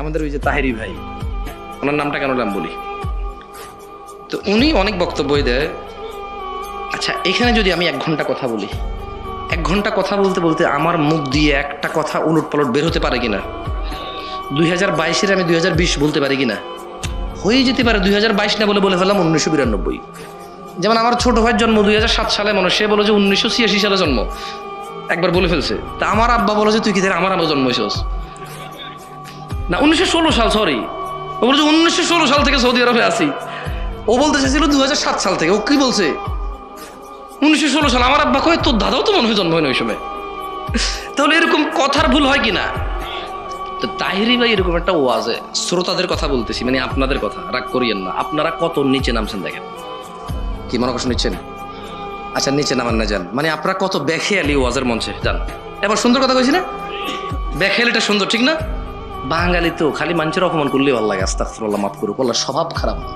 আমাদের ওই যে তাহেরি ভাই, ওনার নামটা কেন নাম বলি? তো উনি অনেক বক্তব্যই দেয়। আচ্ছা এখানে যদি আমি এক ঘণ্টা কথা বলি, এক ঘণ্টা কথা বলতে বলতে আমার মুখ দিয়ে একটা কথা উলট পালট বের হতে পারে কিনা? দুই হাজার বাইশের আমি দুই হাজার বিশ বলতে পারি কিনা? হয়ে যেতে পারে, দুই হাজার বাইশ না বলে বলে ফেললাম উনিশশো বিরানব্বই। যেমন আমার ছোট ভাইয়ের জন্ম দুই হাজার সাত সালে মানুষ সে বলে যে উনিশশো ছিয়াশি সালে জন্ম। একবার বলে ফেলছে। তা আমার আব্বা বলে যে, তুই কি আমার আব্বা জন্ম হয়েছিস? না, উনিশশো ষোলো সাল সরি ও বলছে, উনিশশো ষোলো সাল থেকে সৌদি আরবে আসি ও বলতে চাইছিল দু হাজার সাত সাল থেকে। ও কি বলছে? উনিশশো ষোলো সাল, আমার আব্বা কয়, তোর দাদাও তো মনে হয় জন্ম হয় না ওই সময়। তাহলে এরকম কথার ভুল হয় কিনা? তো তাহিরি ভাই এরকম একটা ওয়াজে, শ্রোতাদের কথা বলতেছি মানে আপনাদের কথা, রাগ করিয়েন না। আপনারা কত নিচে নামছেন দেখেন। কি, মনে কষ্ট নিচ্ছেন আচ্ছা নিচে নামান না, যান। মানে আপনারা কত বেখেয়ালি ওয়াজের মঞ্চে যান। এবার সুন্দর কথা কইছি না? বেখেয়ালিটা সুন্দর, ঠিক না? বাঙালি তো, খালি মানুষের অপমান করলেই ভালো লাগে, আস্তাগফিরুল্লাহ, মাফ করুক। আল্লাহ, স্বভাব খারাপ। না।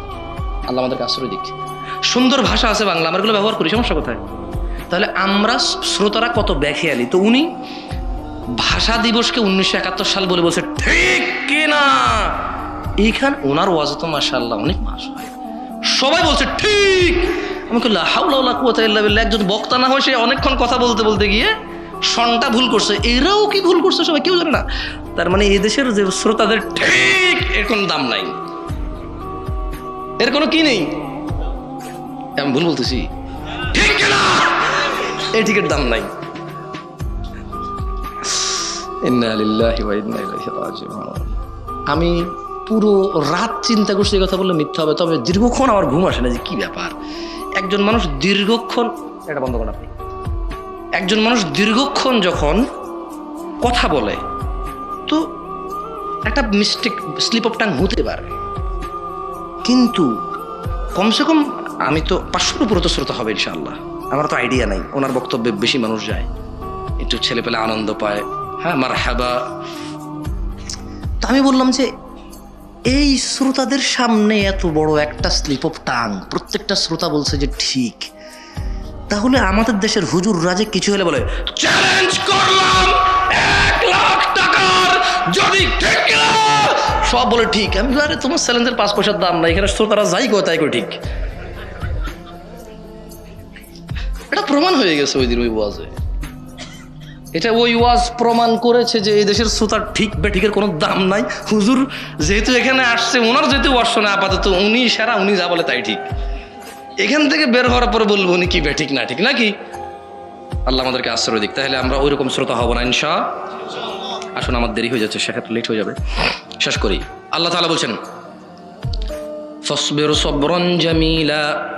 আল্লাহ আমাদেরকে আশ্রয় দিক। সুন্দর ভাষা আছে বাংলা আমরা এগুলো ব্যবহার করি, সমস্যা কোথায়? তাহলে আমরা শ্রোতারা কত বেখেয়ালি তো উনি ভাষা দিবসকে উনিশশো একাত্তর সাল বলে বলছে, ঠিক কিনা এইখান ওনার ওয়াজ তো মাসাল্লাহ অনেক মাস হয় সবাই বলছে, ঠিক। আমি বললাম হাউলা কুয়াতা ইল্লা একজন বক্তা না হয় সে অনেকক্ষণ কথা বলতে বলতে গিয়ে সনটা ভুল করছে। এরাও কি ভুল করছে সবাই, কেউ জানে না। তার মানে এদেশের যে শ্রোতাদের ঠিক এর কোনো দাম নাই। এর কোনো কি নেই? আমি ভুল বলতেছি। ঠিক এই ঠিকের দাম নাই। আমি পুরো রাত চিন্তা করছি এই কথা বললে মিথ্যা হবে, তবে দীর্ঘক্ষণ আমার ঘুম আসে না যে কি ব্যাপার। একজন মানুষ দীর্ঘক্ষণ এটা বন্ধ করেন আপনি। একজন মানুষ দীর্ঘক্ষণ যখন কথা বলে তো একটা মিস্টেক স্লিপ অফ টাং হতে পারে। কিন্তু কমসে কম আমি তো পাঁচশোর উপরে তো শ্রোতা হবে ইনশাল্লাহ আমার তো আইডিয়া নাই, ওনার বক্তব্যে বেশি মানুষ যায়। একটু ছেলে পেলে আনন্দ পায় হ্যাঁ মার হ্যাবা তো আমি বললাম যে, এই শ্রোতাদের সামনে এত বড় একটা স্লিপ অফ টাং প্রত্যেকটা শ্রোতা বলছে যে ঠিক। তাহলে আমাদের দেশের হুজুর রাজে কিছু হলে বলে চ্যালেঞ্জ করলাম! সব বলে ঠিক। আমি আরে, তোমার চ্যালেঞ্জের পাঁচ পয়সার দাম নাই, এখানে শ্রোতারা যাই গো তাই করে ঠিক। এটা প্রমাণ হয়ে গেছে ওই দিন ওই ওয়াজে। এটা ওই ওয়াজ প্রমাণ করেছে যে এই দেশের শ্রোতার ঠিক বেঠিকের কোনো দাম নাই। হুজুর যেহেতু এখানে আসছে, ওনার যেহেতু ওয়াজ শোনা, আপাতত উনি সারা, উনি যা বলে তাই ঠিক। এখান থেকে বের হওয়ার পরে বলব, উনি কি বেঠিক না ঠিক নাকি? আল্লাহ আমাদেরকে আশ্রয় দিক, তাহলে আমরা ওই রকম শ্রোতা হব না, ইনশা। আসুন, আমার দেরি হয়ে যাচ্ছে, সেক্ষেত্রে লেট হয়ে যাবে। শেষ করি। আল্লাহ তাআলা বলছেন, ফসবের সবরন জামিলা।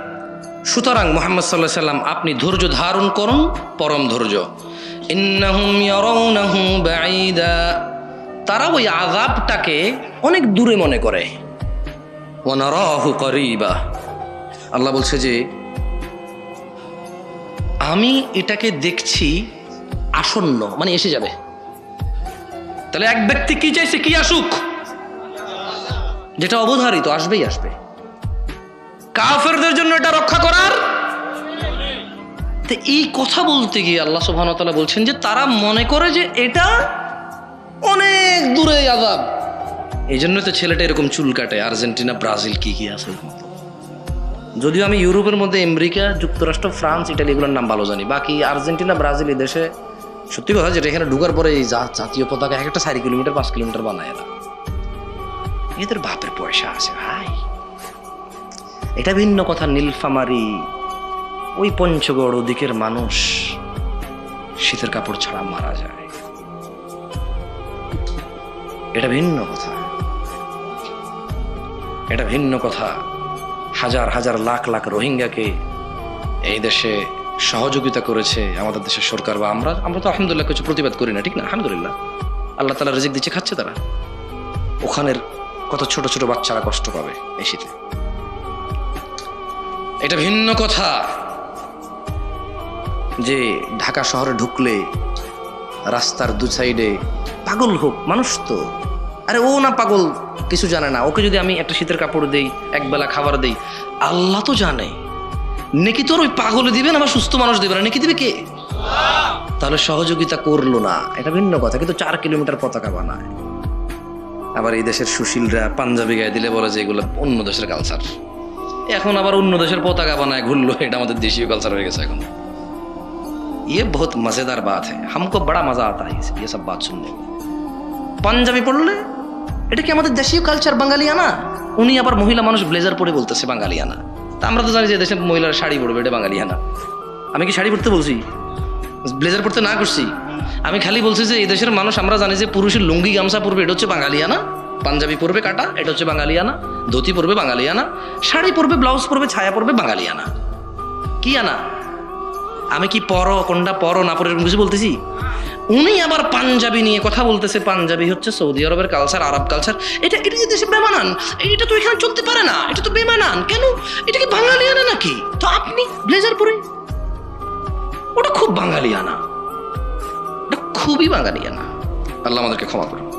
সুতরাং মোহাম্মদ সাল্লাহ সাল্লাম, আপনি ধৈর্য ধারণ করুন, পরম ধৈর্য। তারা ওই আযাবটাকে অনেক দূরে মনে করে। করিবা। আল্লাহ বলছে যে, আমি এটাকে দেখছি আসন্ন মানে এসে যাবে। তাহলে এক ব্যক্তি কি চাইছে, কি আসুক? যেটা অবধারিত, আসবেই আসবে। কাফেরদের জন্য এটা রক্ষা করার? এই কথা বলতে গিয়ে আল্লাহ সুবহানাহু বলছেন যে, তারা মনে করে যে এটা অনেক দূরে আজাব এই জন্য তো ছেলেটা এরকম চুল কাটে, আর্জেন্টিনা, ব্রাজিল, কি কি আছে যদিও আমি ইউরোপের মধ্যে আমেরিকা, যুক্তরাষ্ট্র, ফ্রান্স, ইটালি এগুলোর নাম ভালো জানি। বাকি আর্জেন্টিনা, ব্রাজিল এই দেশে, সত্যি কথা যেটা এখানে ঢুকার পরে এই জাতীয় পতাকা এক একটা চারি কিলোমিটার, পাঁচ কিলোমিটার বানায় এরা। এদের বাপের পয়সা আছে, ভাই। এটা ভিন্ন কথা, নীলফামারি। ওই পঞ্চগড় ওদিকের মানুষ শীতের কাপড় ছাড়া মারা যায়। এটা ভিন্ন কথা। এটা ভিন্ন কথা। হাজার হাজার, লাখ লাখ রোহিঙ্গাকে এই দেশে সহযোগিতা করেছে আমাদের দেশের সরকার বা আমরা। আমরা তো আলহামদুলিল্লাহ কিছু প্রতিবাদ করি না, ঠিক না? আলহামদুলিল্লাহ। আল্লাহ তালা রিজিক দিচ্ছে, খাচ্ছে তারা। ওখানের কত ছোট ছোট বাচ্চারা কষ্ট পাবে এই শীতে। এটা ভিন্ন কথা যে ঢাকা শহরে ঢুকলে রাস্তার দু সাইডে পাগল হোক, মানুষ তো। আরে ও না পাগল, কিছু জানে না। ওকে যদি আমি একটা শীতের কাপড় দেই একবেলা খাবার দেই, আল্লাহ তো জানে। নেকি তোর ওই পাগলে দিবেন আমার সুস্থ মানুষ দেবে না। নেকি দিবে কে? তাহলে সহযোগিতা করল না। এটা ভিন্ন কথা, কিন্তু চার কিলোমিটার পতাকা বানায়। আবার এই দেশের সুশীলরা পাঞ্জাবি গায়ে দিলে বলে যে এগুলো অন্য দেশের কালচার এখন আবার অন্য দেশের পতাকা বানায় ঘুরলো এটা আমাদের দেশীয় কালচার হয়ে গেছে এখন ये बहुत मजेदार बात है हमको बड़ा मजा आता है ये सब बात सुनने में পাঞ্জাবি পড়লে এটা কি আমাদের দেশীয় কালচার বাঙালিয়ানা উনি আবার মহিলা মানুষ ব্লেজার পরে বলতেছে বাঙালিয়ানা তা আমরা তো জানি যে দেশের মহিলারা শাড়ি পরবে এটা বাঙালিয়ানা আমি কি শাড়ি পরতে বলছি ব্লেজার পরতে না করছি আমি খালি বলছি যে এই দেশের মানুষ, আমরা জানি যে পুরুষের লুঙ্গি গামছা পরবে, এটা হচ্ছে বাঙালিয়ানা। পাঞ্জাবি পরবে কাটা, এটা হচ্ছে বাঙালিয়ানা। ধুতি পরবে বাঙালিয়ানা। শাড়ি পরবে, ব্লাউজ পরবে, ছায়া পরবে বাঙালিয়ানা। কি আনা? আমি কি পর, কোনটা পর, না পরে কিছু বলতেছি? উনি আবার পাঞ্জাবি নিয়ে কথা বলতেছে। পাঞ্জাবি হচ্ছে সৌদি আরবের কালচার আরব কালচার এটা এটা যে দেশে বেমানান, এটা তো এখানে চলতে পারে না। এটা তো বেমানান। কেন? এটা কি বাঙালিয়ানা নাকি? তো আপনি, ব্লেজার পরে? ওটা খুব বাঙালিয়ানা। এটা খুবই বাঙালিয়ানা আল্লাহ আমাদেরকে ক্ষমা করুন